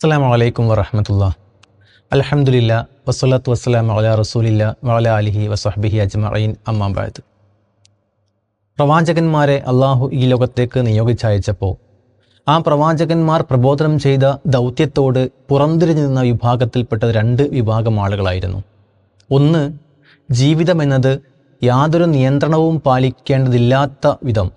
അസ്സാം വലൈക്കും വറഹമത്തുള്ള അലഹമുല്ല വസ്സലാത്തു വസ്സലാം വല റസൂലില്ല വല അലിഹി വസ്ഹബിഹി അജ്മഈൻ അമ്മാബായത് പ്രവാചകന്മാരെ അള്ളാഹു ഈ ലോകത്തേക്ക് നിയോഗിച്ചയച്ചപ്പോൾ ആ പ്രവാചകന്മാർ പ്രബോധനം ചെയ്ത ദൗത്യത്തോട് പുറംതിരിഞ്ഞു നിന്ന വിഭാഗത്തിൽപ്പെട്ട രണ്ട് വിഭാഗം ആളുകളായിരുന്നു. ഒന്ന് ജീവിതമെന്നത് യാതൊരു നിയന്ത്രണവും പാലിക്കേണ്ടതില്ലാത്ത വിധം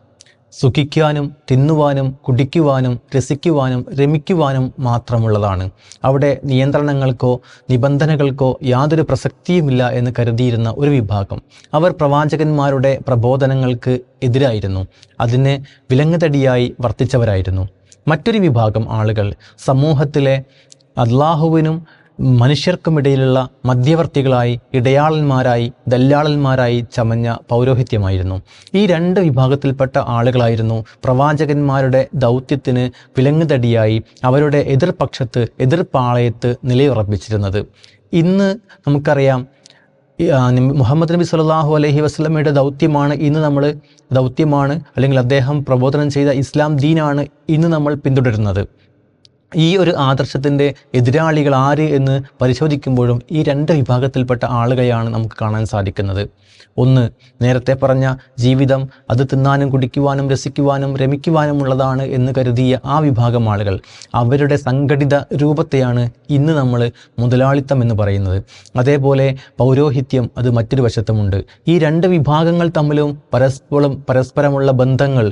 സുഖിക്കാനും തിന്നുവാനും കുടിക്കുവാനും രസിക്കുവാനും രമിക്കുവാനും മാത്രമുള്ളതാണ്. അവിടെ നിയന്ത്രണങ്ങൾക്കോ നിബന്ധനകൾക്കോ യാതൊരു പ്രസക്തിയുമില്ല എന്ന് കരുതിയിരുന്ന ഒരു വിഭാഗം. അവർ പ്രവാചകന്മാരുടെ പ്രബോധനങ്ങൾക്ക് എതിരായിരുന്നു. അതിനെ വിലങ്ങുതടിയായി വർത്തിച്ചവരായിരുന്നു. മറ്റൊരു വിഭാഗം ആളുകൾ സമൂഹത്തിലെ അള്ളാഹുവിനും മനുഷ്യർക്കുമിടയിലുള്ള മധ്യവർത്തികളായി ഇടയാളന്മാരായി ദല്ലാളന്മാരായി ചമഞ്ഞ പൗരോഹിത്യമായിരുന്നു. ഈ രണ്ട് വിഭാഗത്തിൽപ്പെട്ട ആളുകളായിരുന്നു പ്രവാചകന്മാരുടെ ദൗത്യത്തിന് വിലങ്ങുതടിയായി അവരുടെ എതിർപക്ഷത്ത് എതിർപ്പാളയത്ത് നിലയുറപ്പിച്ചിരുന്നത്. ഇന്ന് നമുക്കറിയാം മുഹമ്മദ് നബി സല്ലാഹു അലഹി വസ്ലമയുടെ ദൗത്യമാണ് ഇന്ന് നമ്മൾ ദൗത്യമാണ് അല്ലെങ്കിൽ അദ്ദേഹം പ്രബോധനം ചെയ്ത ഇസ്ലാം ദീനാണ് ഇന്ന് നമ്മൾ പിന്തുടരുന്നത്. ഈ ഒരു ആദർശത്തിന്റെ എതിരാളികൾ ആര് എന്ന് പരിശോധിക്കുമ്പോഴും ഈ രണ്ട് വിഭാഗത്തിൽപ്പെട്ട ആളുകളെയാണ് നമുക്ക് കാണാൻ സാധിക്കുന്നത്. ഒന്ന് നേരത്തെ പറഞ്ഞ ജീവിതം അത് തിന്നാനും കുടിക്കുവാനും രസിക്കുവാനും രമിക്കുവാനും ഉള്ളതാണ് എന്ന് കരുതിയ ആ വിഭാഗം ആളുകൾ. അവരുടെ സംഘടിത രൂപത്തെയാണ് ഇന്ന് നമ്മൾ മുതലാളിത്തം എന്ന് പറയുന്നത്. അതേപോലെ പൗരോഹിത്യം അത് മറ്റൊരു വശത്തുമുണ്ട്. ഈ രണ്ട് വിഭാഗങ്ങൾ തമ്മിലും പരസ്പരം പരസ്പരമുള്ള ബന്ധങ്ങൾ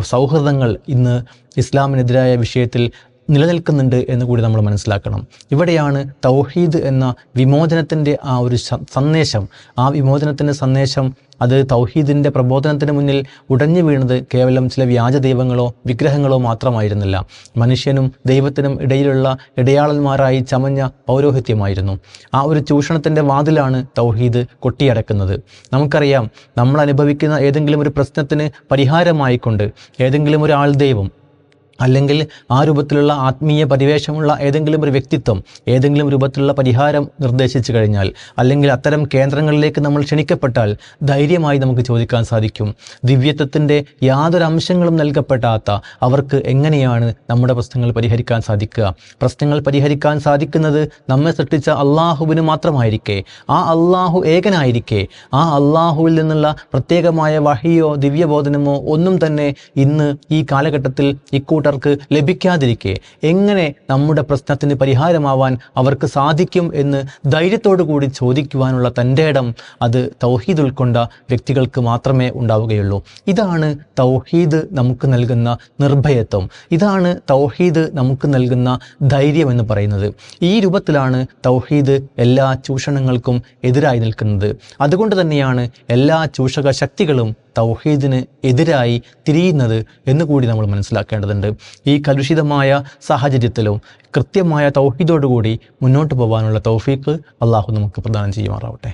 സൗഹൃദങ്ങൾ ഇന്ന് ഇസ്ലാമിനെതിരായ വിഷയത്തിൽ നിലനിൽക്കുന്നുണ്ട് എന്ന് കൂടി നമ്മൾ മനസ്സിലാക്കണം. ഇവിടെയാണ് തൗഹീദ് എന്ന വിമോചനത്തിന്റെ ആ ഒരു സന്ദേശം. ആ വിമോചനത്തിന്റെ സന്ദേശം അത് തൗഹീദിന്റെ പ്രബോധനത്തിന് മുന്നിൽ ഉടഞ്ഞു വീണത് കേവലം ചില വ്യാജ ദൈവങ്ങളോ വിഗ്രഹങ്ങളോ മാത്രമായിരുന്നില്ല. മനുഷ്യനും ദൈവത്തിനും ഇടയിലുള്ള ഇടയാളന്മാരായി ചമഞ്ഞ പൗരോഹിത്യമായിരുന്നു. ആ ഒരു ചൂഷണത്തിന്റെ വാതിലാണ് തൗഹീദ് കൊട്ടിയടക്കുന്നത്. നമുക്കറിയാം നമ്മൾ അനുഭവിക്കുന്ന ഏതെങ്കിലും ഒരു പ്രശ്നത്തിന് പരിഹാരമായിക്കൊണ്ട് ഏതെങ്കിലും ഒരു ആൾ ദൈവം അല്ലെങ്കിൽ ആ രൂപത്തിലുള്ള ആത്മീയ പരിവേഷമുള്ള ഏതെങ്കിലും ഒരു വ്യക്തിത്വം ഏതെങ്കിലും രൂപത്തിലുള്ള പരിഹാരം നിർദ്ദേശിച്ചു കഴിഞ്ഞാൽ അല്ലെങ്കിൽ അത്തരം കേന്ദ്രങ്ങളിലേക്ക് നമ്മൾ ക്ഷണിക്കപ്പെട്ടാൽ ധൈര്യമായി നമുക്ക് ചോദിക്കാൻ സാധിക്കും. ദിവ്യത്വത്തിന്റെ യാതൊരു അംശങ്ങളും നൽകപ്പെടാത്ത അവർക്ക് എങ്ങനെയാണ് നമ്മുടെ പ്രശ്നങ്ങൾ പരിഹരിക്കാൻ സാധിക്കുക? പ്രശ്നങ്ങൾ പരിഹരിക്കാൻ സാധിക്കുന്നത് നമ്മെ സൃഷ്ടിച്ച അള്ളാഹുവിന് മാത്രമായിരിക്കെ? ആ അള്ളാഹു ഏകനായിരിക്കെ? ആ അള്ളാഹുവിൽ നിന്നുള്ള പ്രത്യേകമായ വഹിയോ ദിവ്യബോധനമോ ഒന്നും തന്നെ ഇന്ന് ഈ കാലഘട്ടത്തിൽ ഇക്കൂട്ട കൂട്ടർക്ക് ലഭിക്കാതിരിക്കെ എങ്ങനെ നമ്മുടെ പ്രശ്നത്തിന് പരിഹാരമാവാൻ അവർക്ക് സാധിക്കും എന്ന് ധൈര്യത്തോടു കൂടി ചോദിക്കുവാനുള്ള തന്റെ ഇടം അത് തൗഹീദ് ഉൾക്കൊണ്ട വ്യക്തികൾക്ക് മാത്രമേ ഉണ്ടാവുകയുള്ളൂ. ഇതാണ് തൗഹീദ് നമുക്ക് നൽകുന്ന നിർഭയത്വം. ഇതാണ് തൗഹീദ് നമുക്ക് നൽകുന്ന ധൈര്യം എന്ന് പറയുന്നത്. ഈ രൂപത്തിലാണ് തൗഹീദ് എല്ലാ ചൂഷണങ്ങൾക്കും എതിരായി നിൽക്കുന്നത്. അതുകൊണ്ട് തന്നെയാണ് എല്ലാ ചൂഷക ശക്തികളും തൗഹീദിന് എതിരായി തിരിയുന്നത് എന്ന് കൂടി നമ്മൾ മനസ്സിലാക്കേണ്ടതുണ്ട്. ഈ കലുഷിതമായ സാഹചര്യത്തിലും കൃത്യമായ തൗഹീദോടുകൂടി മുന്നോട്ട് പോകാനുള്ള തൗഫീക്ക് അള്ളാഹു നമുക്ക് പ്രദാനം ചെയ്യുമാറാവട്ടെ.